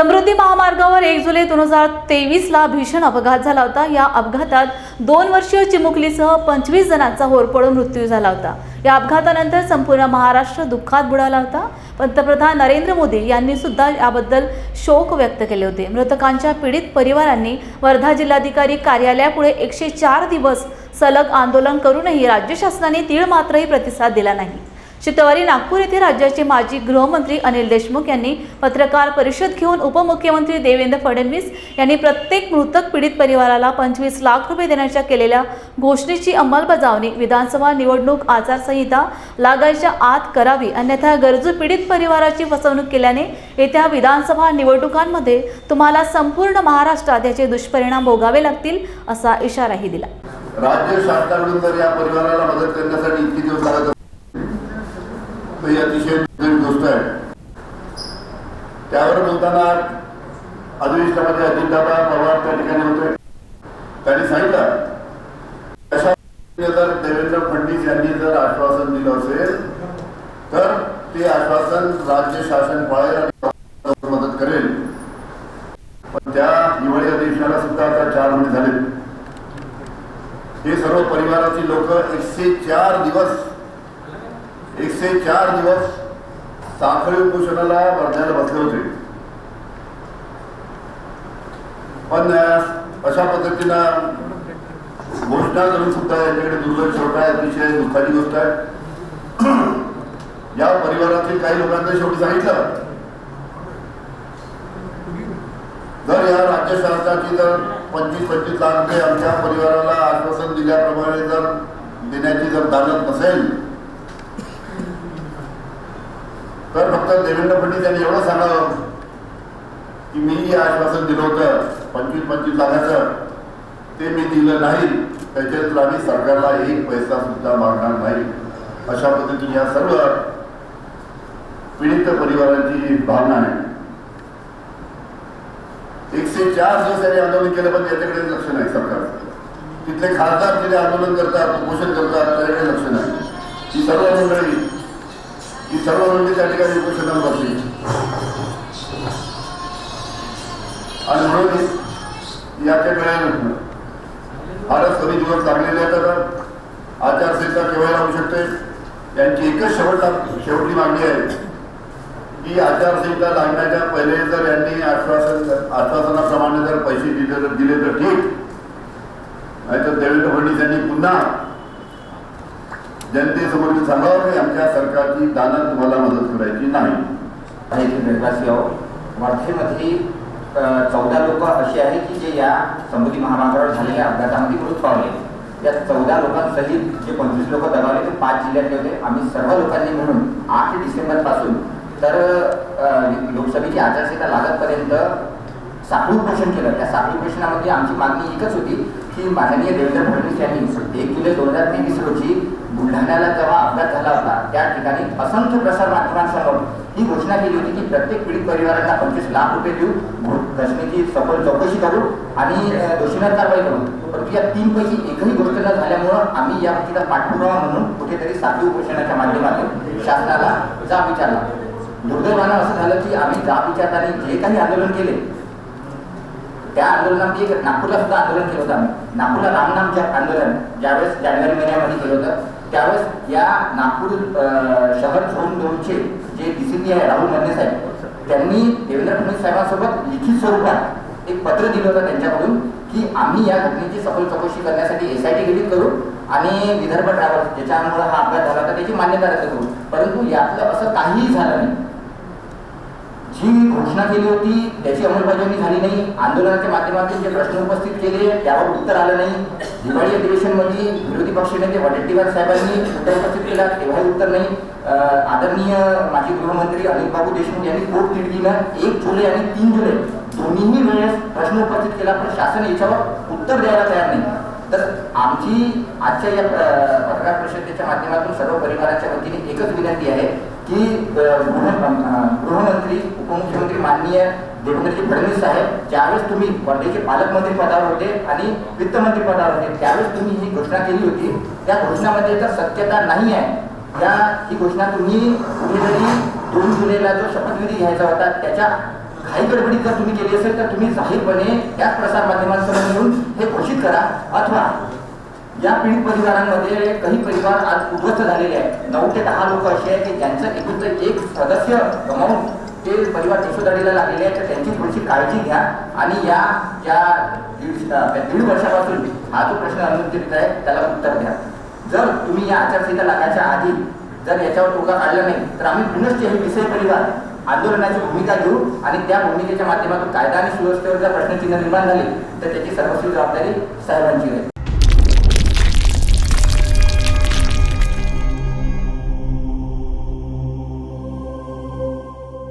समृद्धी महामार्गावर एक जुलै दोन हजार तेवीसला भीषण अपघात झाला होता. या अपघातात दोन वर्षीय चिमुकलीसह पंचवीस जणांचा होरपळून मृत्यू झाला होता. या अपघातानंतर संपूर्ण महाराष्ट्र दुःखात बुडाला होता. पंतप्रधान नरेंद्र मोदी यांनी सुद्धा याबद्दल शोक व्यक्त केले होते. मृतकांच्या पीडित परिवारांनी वर्धा जिल्हाधिकारी कार्यालयापुढे एकशे चार दिवस सलग आंदोलन करूनही राज्य शासनाने तीळ मात्रही प्रतिसाद दिला नाही. शुक्रवारी नागपूर येथे राज्याचे माजी गृहमंत्री अनिल देशमुख यांनी पत्रकार परिषद घेऊन उपमुख्यमंत्री देवेंद्र फडणवीस यांनी प्रत्येक मृतक पीडित परिवाराला पंचवीस लाख रुपये देण्याच्या केलेल्या घोषणेची अंमलबजावणी विधानसभा निवडणूक आचारसंहिता लागायच्या आत करावी अन्यथा गरजू पीडित परिवाराची फसवणूक केल्याने येत्या विधानसभा निवडणुकांमध्ये तुम्हाला संपूर्ण महाराष्ट्रात याचे दुष्परिणाम भोगावे लागतील असा इशाराही दिला. राज्य शासनाकडून जर या परिवाराला मदत करण्यासाठी इतके दिवस लागत असतील, तर ही अतिशय दुर्दैवी गोष्ट आहे त्यावर बोलताना अधिवेशनामध्ये अजितदादा पवार त्या ठिकाणी होते त्यांनी सांगितलं. अशा जर देवेंद्र फडणवीस यांनी जर आश्वासन दिलं असेल तर ते आश्वासन राज्य शासन पाळेल आणि मदत करेल. पण त्या हिवाळी अधिवेशनाला सुद्धा आता चार महिने झाले हे सर्व परिवाराची लोक एकशे चार दिवस एकशे चार दिवस साखळी उपोषणाला वर्ध्याला बसले होते. पण अशा पद्धतीनं घोषणा करून सुद्धा यांच्याकडे दुर्लक्ष होत आहे. अतिशय दुःखाची गोष्ट आहे. या परिवारातील काही लोकांनी शेवटी सांगितलं. जर या राज्य शासनाची जर पंचवीस पंचवीस लाख रुपये आमच्या परिवाराला आश्वासन दिल्याप्रमाणे जर देण्याची जर दालत नसेल तर फक्त देवेंद्र फडणवीस यांनी एवढं सांगावं. की मी आश्वासन दिलं होतं पंचवीस पंचवीस लाखाचं ते मी दिलं नाही. त्याच्यात आम्ही सरकारला एक पैसा सुद्धा मागणार नाही. अशा पद्धतीने या सर्व पीडित परिवारांची भावना आहे. एकशे चार दिवस आंदोलन केलं पण त्याच्याकडे लक्ष नाही सरकारचं तिथले खासदार तिथे आंदोलन करतात उपोषण करतात त्याकडे लक्ष नाही. ही सर्व मंडळी ही सर्व मंडळी त्या ठिकाणी उपोषणाला बसली. आणि म्हणून याच्याकडे फारच कमी दिवस लागलेले आहेत आता. आचारसंहिता केव्हा लागू शकते. यांची एकच शेवटला शेवटची मागणी आहे. की आचारसंहिता लागण्याच्या पहिले जर यांनी आश्वासन आश्वासनाप्रमाणे जर पैसे दिले तर दिले तर ठीक. नाहीतर देवेंद्र फडणवीस यांनी पुन्हा जनतेसमोर मी सांगावं की आमच्या सरकारची दाना तुम्हाला मदत करायची नाही. आहे चौदा लोक असे आहेत की जे या समृद्धी महामार्गावर झालेल्या अपघातामध्ये मृत पावले या चौदा लोकांसहित जे पंचवीस लोक दगावले ते पाच जिल्ह्यातले होते. आम्ही सर्व लोकांनी म्हणून आठ डिसेंबरपासून तर लोकसभेची आचारसंहिता लागतपर्यंत साखळी उपोषण केलं. त्या साखळी उपोषणामध्ये आमची मागणी एकच होती की माननीय देवेंद्र फडणवीस यांनी एक जुलै दोन हजार तेवीस रोजी बुलढाण्याला जेव्हा अपघात झाला होता त्या ठिकाणी असंख्य प्रसार माध्यमांसमोर ही घोषणा केली होती की प्रत्येक पीडित परिवारांना पंचवीस लाख रुपये देऊ रश्मीची घटनेची सखोल चौकशी करू आणि अ, दोषींवर कारवाई करू. परंतु या तीन पैकी एकही गोष्ट न झाल्यामुळं आम्ही या व्यक्तीला पाठपुरावा म्हणून कुठेतरी साधू उपोषणाच्या माध्यमातून शासनाला जाब विचारला. दुर्दैवानं असं झालं की आम्ही जाब विचारताना जे काही आंदोलन केले त्या आंदोलनामध्ये एक नागपूरला सुद्धा आंदोलन केलं होतं आम्ही. नागपूरला रामनाम आंदोलन ज्यावेळेस जानेवारी महिन्यामध्ये केलं होतं त्यावेळेस या नागपूर शहर झोन दोनचे जे डी आहे राहुल मन्ने साहेब त्यांनी देवेंद्र फडणवीस साहेबांसोबत लिखित स्वरूपात एक पत्र दिलं होतं त्यांच्याकडून की आम्ही या घटनेची सखोल चौकशी करण्यासाठी एस आय टी गेली करू आणि विदर्भ ट्रॅव्हल्स ज्याच्यामुळे हा अपघात झाला होता त्याची मान्यता रद्द करू. परंतु यातलं असं काहीही झालं नाही. जी घोषणा केली होती त्याची अंमलबजावणी झाली नाही. आंदोलनाच्या माध्यमातून जे प्रश्न उपस्थित केले त्यावर उत्तर आलं नाही. दिवाळी अधिवेशनमध्ये विरोधी पक्षनेते वडेट्टीवार साहेबांनी मुद्दा उपस्थित केला तेव्हाही उत्तर नाही. आदरणीय माजी गृहमंत्री अनिल बाबू देशमुख यांनी पोट तिडकीनं एक जुलै आणि तीन जुलै दोन्हीही वेळेस प्रश्न उपस्थित केला पण शासन याच्यावर उत्तर द्यायला तयार नाही. तर आमची आजच्या या पत्रकार परिषदेच्या माध्यमातून सर्व परिवाराच्या वतीने एकच विनंती आहे की गृहमंत्री उपमुख्यमंत्री माननीय देवेंद्रजी फडणवीस साहेब ज्यावेळेस तुम्ही वर्धेचे पालकमंत्री पदावर होते आणि वित्तमंत्री पदावर होते त्यावेळेस तुम्ही ही घोषणा केली होती. त्या घोषणामध्ये तर सत्यता नाही आहे. या ही घोषणा तुम्ही कुठेतरी दोन जुलैला जो शपथविधी घ्यायचा होता त्याच्या काही गडबडीत जर तुम्ही केली असेल तर तुम्ही जाहीरपणे त्याच प्रसार माध्यमांसमोर येऊन हे घोषित करा. अथवा या पीडित परिवारांमध्ये काही परिवार आज उद्ध्वस्त झालेले आहेत. नऊ ते दहा लोक असे आहेत की ज्यांचं एकूण एक सदस्य गमावून ते परिवार देशोदाडीला लागलेले आहेत तर त्यांची थोडीशी काळजी घ्या. आणि या ज्या दीड दीड वर्षापासून हा जो प्रश्न अनुत्तरित आहे त्याला उत्तर द्या. जर तुम्ही या आचारसंहिता लागायच्या आधी जर याच्यावर तोडगा काढला नाही तर आम्ही पुनश्च हे विषय परिवार आंदोलनाची भूमिका घेऊ आणि त्या भूमिकेच्या माध्यमातून कायदा आणि सुव्यवस्थेवर जर प्रश्नचिन्ह निर्माण झाले तर त्याची सर्वस्वी जबाबदारी साहेबांची राहील